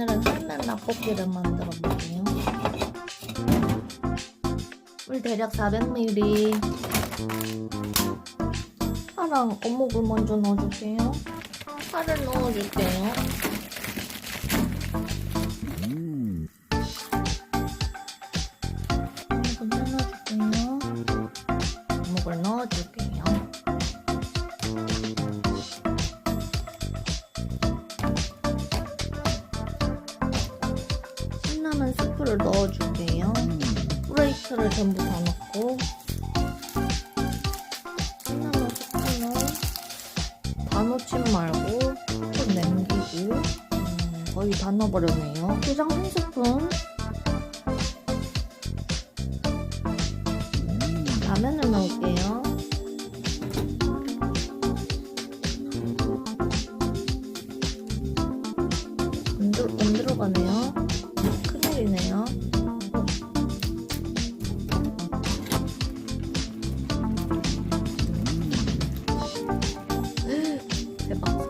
오늘은 삶은 라볶이를 만들어 볼게요. 물 대략 400ml. 파랑 어묵을 먼저 넣어줄게요. 파를 넣어줄게요. 어묵을 넣어줄게요. 어묵을 넣어줄게요. 신라면 스프를 넣어줄게요. 후레이크를 전부 다 넣고 신라면 스프는 다 넣지 말고 조금 남기고 음, 거의 다 넣어버렸네요. 게장 한 스푼 라면을 넣을게요. the box.